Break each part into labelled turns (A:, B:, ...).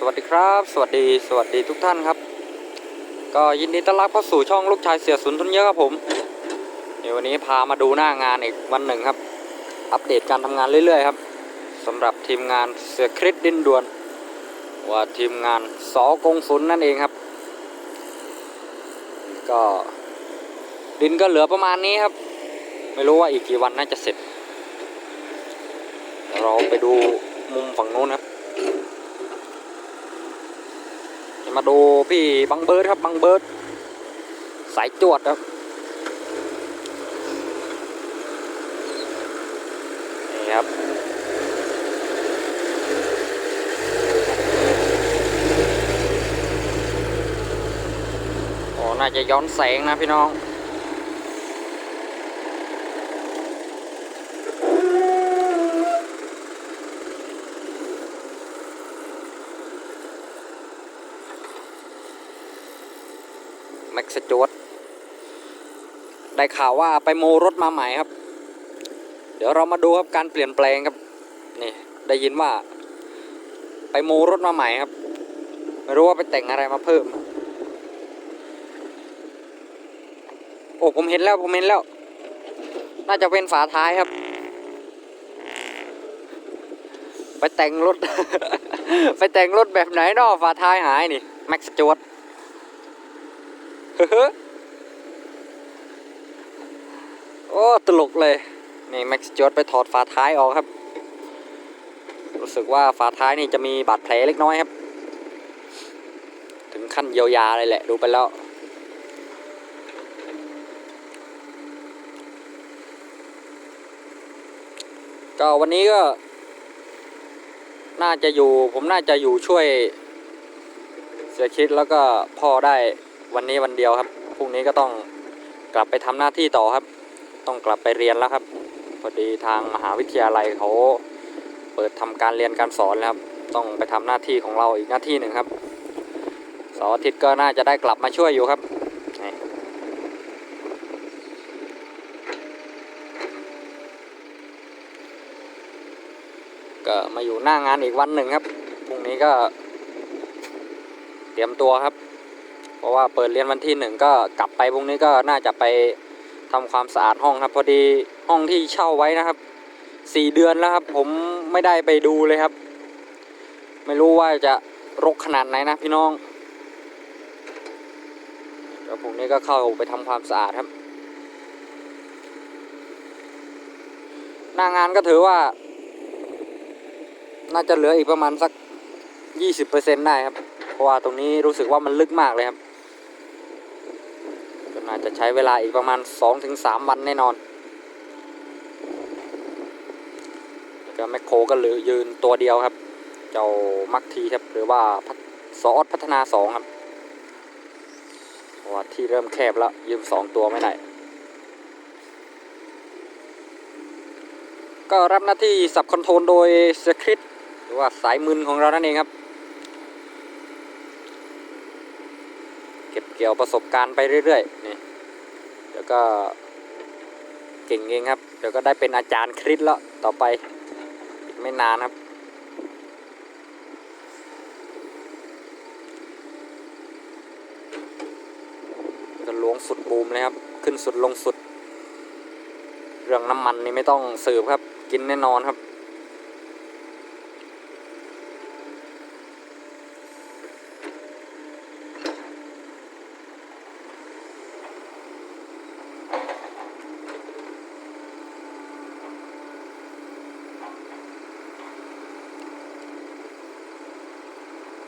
A: สวัสดีครับ สวัสดีสวัสดีทุกท่านครับ ก็ยินดีต้อนรับเข้าสู่ช่องลูกชายเสียสุนทุนเยอะครับผมเดี๋ยววันนี้พามาดูหน้างานอีกวันหนึ่งครับ อัปเดตการทำงานเรื่อยๆครับสำหรับทีมงานเสือคริสดินด่วน ว่าทีมงานสอกงศุนนั่นเองครับ ก็ดินก็เหลือประมาณนี้ครับ ไม่รู้ว่าอีกกี่วันน่าจะเสร็จเดี๋ยวเราไปดูมุมฝั่งโน้นครับ มาดูพี่บังเบิร์ดครับบังเบิร์ดสายจวดครับนี่ครับโอ้น่าจะย้อนแสงนะพี่น้อง ม็กซ์จวดได้ข่าวว่าไปโมรถมาใหม่ครับ เดี๋ยวเรามาดูครับการเปลี่ยนแปลงครับ นี่ได้ยินว่า ไปโมรถมาใหม่ครับ ไม่รู้ว่าไปแต่งอะไรมาเพิ่ม โอ้ผมเห็นแล้วผมเห็นแล้ว น่าจะเป็นฝาท้ายครับ ไปแต่งรถ ไปแต่งรถแบบไหนเนาะฝาท้ายหายนี่แม็กซ์จวด โอ้ตลกเลย นี่แม็กซ์จวดไปถอดฝาท้ายออกครับ รู้สึกว่าฝาท้ายนี่จะมีบาดแผลเล็กน้อยครับ ถึงขั้นเยียวยาเลยแหละ ดูไปแล้วก็วันนี้ก็ น่าจะอยู่ผมน่าจะอยู่ช่วยเสียคิดแล้วก็พ่อได้ วันนี้วันเดียวครับพรุ่งนี้ก็ต้องกลับไปทำหน้าที่ต่อครับ ต้องกลับไปเรียนแล้วครับ พอดีทางมหาวิทยาลัยเขาเปิดทำการเรียนการสอนแล้วครับ ต้องไปทำหน้าที่ของเราอีกหน้าที่หนึ่งครับเสาร์อาทิตย์ก็น่าจะได้กลับมาช่วยอยู่ครับก็มาอยู่หน้างานอีกวันหนึ่งครับ พรุ่งนี้ก็เตรียมตัวครับ เพราะว่าเปิดเรียนวันที่หนึ่งก็กลับไปพรุ่งนี้ก็น่าจะไปทำความสะอาดห้องครับ พอดีห้องที่เช่าไว้นะครับสี่เดือนแล้วครับ ผมไม่ได้ไปดูเลยครับ ไม่รู้ว่าจะรกขนาดไหนนะพี่น้องเดี๋ยวพรุ่งนี้ก็เข้าไปทำความสะอาดครับหน้างานก็ถือว่า น่าจะเหลืออีกประมาณสักยี่สิบเปอร์เซ็นได้ครับ เพราะว่าตรงนี้รู้สึกว่ามันลึกมากเลยครับ น่าจะใช้เวลาอีกประมาณ 2-3 วันแน่นอนก็แมคโครก็เหลือยืนตัวเดียวครับ เจ้ามักทีครับ หรือว่าพัฒซอสพัฒนา2ครับว่าที่เริ่มแคบแล้ว ยืม2ตัวไม่ได้ก็รับหน้าที่สับคอนโทรลโดยสคริปหรือว่าสายมืนของเรานั่นเองครับ เกี่ยวประสบการณ์ไปเรื่อยๆนี่เดี๋ยวก็เก่งเองครับ เดี๋ยวก็ได้เป็นอาจารย์คริสแล้วต่อไปอีกไม่นานครับก็ลวงสุดบูมเลยครับ ขึ้นสุดลงสุด เรื่องน้ำมันนี่ไม่ต้องสืบครับ กินแน่นอนครับ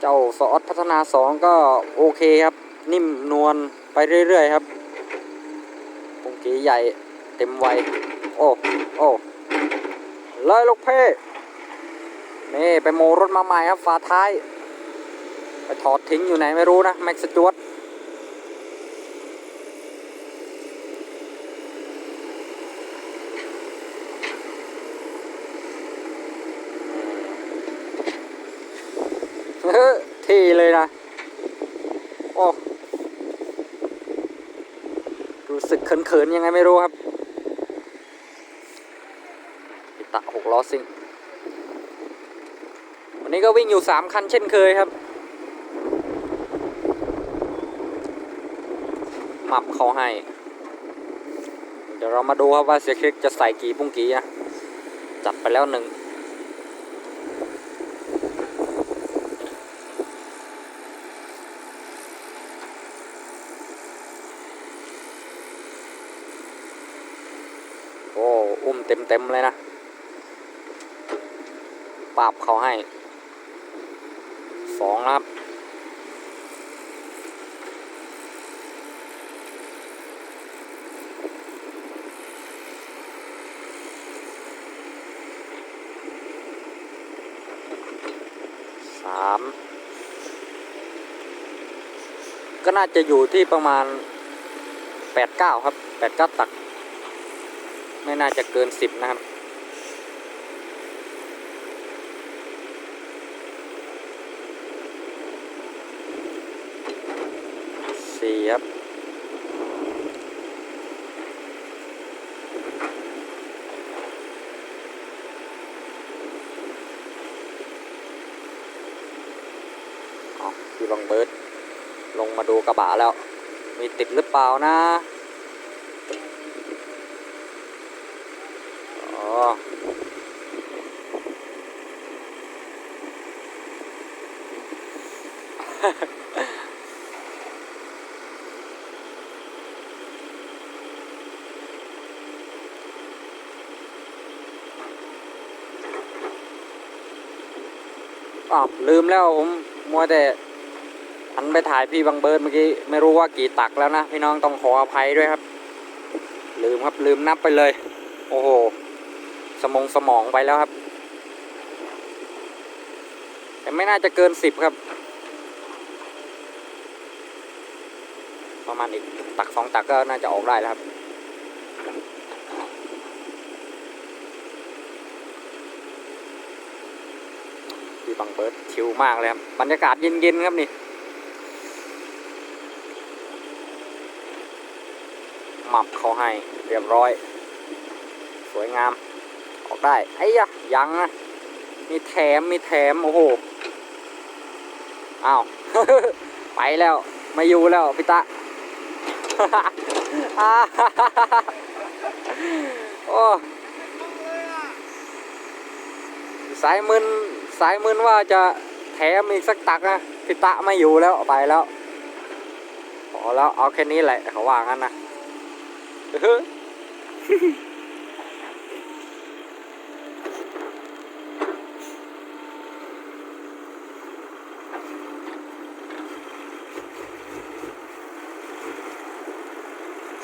A: เจ้าซอสพัฒนาสองก็โอเคครับ นิ่มนวลไปเรื่อยๆครับปุงกีใหญ่เต็มวัยโอ้ โอ้เลยลูกเพ่นี่ไปโมรถมาใหม่ครับฝาท้าย ไปถอดทิ้งอยู่ไหนไม่รู้นะ แม็กซ์จวดเฮ้อเท่เลยนะ โอ้ รู้ สึกเขินๆยังไงไม่รู้ครับอิตะหกล้อซิ่งวันนี้ก็วิ่งอยู่สามคันเช่นเคยครับหมับเขาให้ เดี๋ยวเรามาดูครับว่าเสียคลิกจะใส่กี่ปุ้งกี่นะจัดไปแล้วหนึ่ง โอ้ อุ้มเต็มเต็มๆเลยนะปราบเขาให้สองครับสามก็น่าจะอยู่ที่ประมาณแปดเก้าครับแปดเก้าตัก ไม่น่าจะเกินสิบนะครับ สี่ครับเอาพี่บังเบิร์ดลงมาดูกระบะแล้ว มีติดหรือเปล่านะ อ๋ออ้าวลืมแล้วผมมัวแต่หันไปถ่ายพี่บังเบิร์ดเมื่อกี้ ไม่รู้ว่ากี่ตักแล้วนะ พี่น้องต้องขออภัยด้วยครับ ลืมครับลืมนับไปเลย โอ้โห สมองสมองไปแล้วครับ แต่ไม่น่าจะเกินสิบครับ ประมาณอีกตักสองตักก็น่าจะออกได้แล้วครับพี่บังเบิร์ดชิลมากเลยครับ บรรยากาศเย็นๆครับนี่หมับเขาให้เรียบร้อย สวยงาม ออกได้ ไอ้ยะยังนะ มีแถม มีแถม โอ้โห อ้าว ไปแล้วไม่อยู่แล้วพี่ตะอ่าโอ้สายมึนสายมึนว่าจะแถมอีกสักตักนะพี่ตะไม่อยู่แล้วไปแล้วพอแล้วเอาแค่นี้แหละเขาว่างั้นนะ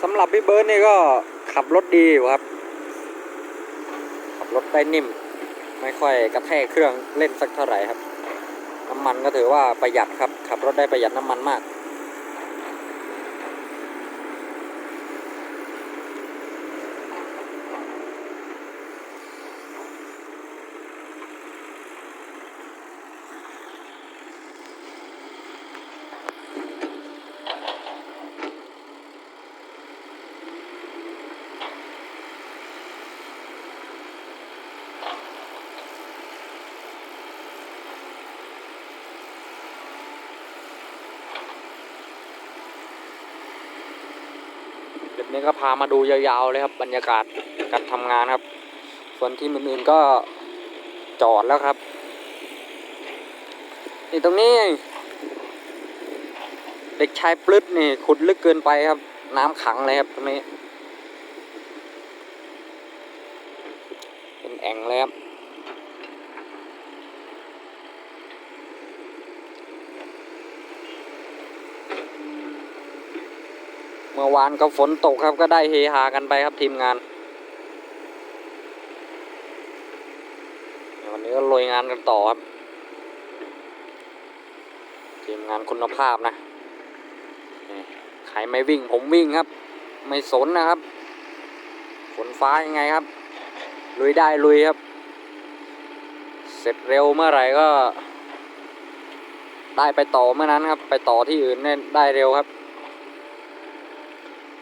A: สำหรับพี่เบิร์ดนี่ก็ขับรถดีอยู่ครับ ขับรถได้นิ่ม ไม่ค่อยกระแทกเครื่องเล่นสักเท่าไหร่ครับ น้ำมันก็ถือว่าประหยัดครับ ขับรถได้ประหยัดน้ำมันมาก นี้ก็พามาดูยาวๆเลยครับ บรรยากาศการทำงานครับ ส่วนที่อื่นๆก็จอดแล้วครับ นี่ตรงนี้ เด็กชายปลึดนี่ขุดลึกเกินไปครับ น้ำขังเลยครับตรงนี้ เป็นแอ่งเลยครับ มื่อวานก็ฝนตกครับก็ได้เฮฮากันไปครับทีมงาน วันนี้ก็ลุยงานกันต่อครับ ทีมงานคุณภาพนะใครไม่วิ่งผมวิ่งครับ ไม่สนนะครับ ฝนฟ้ายังไงครับ ลุยได้ลุยครับ เสร็จเร็วเมื่อไหร่ก็ ได้ไปต่อเมื่อนั้นครับ ไปต่อที่อื่นได้เร็วครับ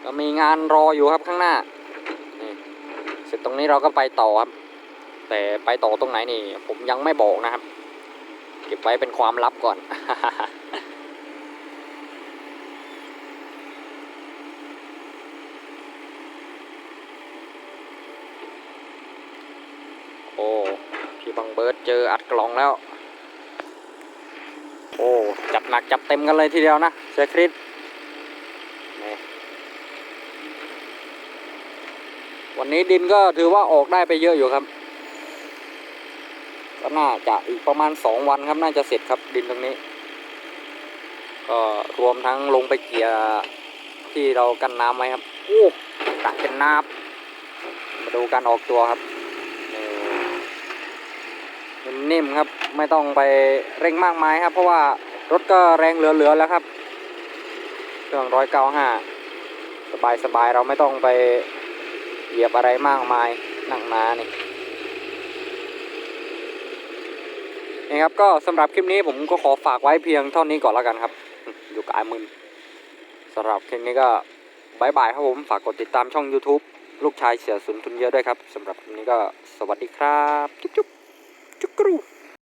A: ก็มีงานรออยู่ครับข้างหน้านี่เสร็จตรงนี้เราก็ไปต่อครับ แต่ไปต่อตรงไหนนี่ ผมยังไม่บอกนะครับ เก็บไว้เป็นความลับก่อนโอ้พี่บังเบิร์ดเจออัดกล่องแล้ว โอ้ จัดหนักจัดเต็มกันเลยทีเดียวนะเซคริส วันนี้ดินก็ถือว่าออกได้ไปเยอะอยู่ครับ ก็น่าจะอีกประมาณสองวันครับน่าจะเสร็จครับดินตรงนี้ ก็รวมทั้งลงไปเกียร์ที่เรากันน้ำไว้ครับ โอ้ตักเป็นน้ำมาดูการออกตัวครับนี่นิ่มครับ ไม่ต้องไปเร่งมากมายครับ เพราะว่ารถก็แรงเหลือๆแล้วครับ เครื่องร้อยเก้าห้าสบายๆเราไม่ต้องไป เหยียบอะไรมากมายหนักหนานี่นี่ครับก็สำหรับคลิปนี้ผมก็ขอฝากไว้เพียงเท่านี้ก่อนแล้วกันครับ อยู่กับไอ้มึนสำหรับคลิปนี้ก็บายบายครับผมฝากกดติดตามช่อง YouTube ลูกชายเสียสุนทุนเยอะด้วยครับสำหรับคลิปนี้ก็สวัสดีครับ จุ๊บจุ๊บจุ๊บกรู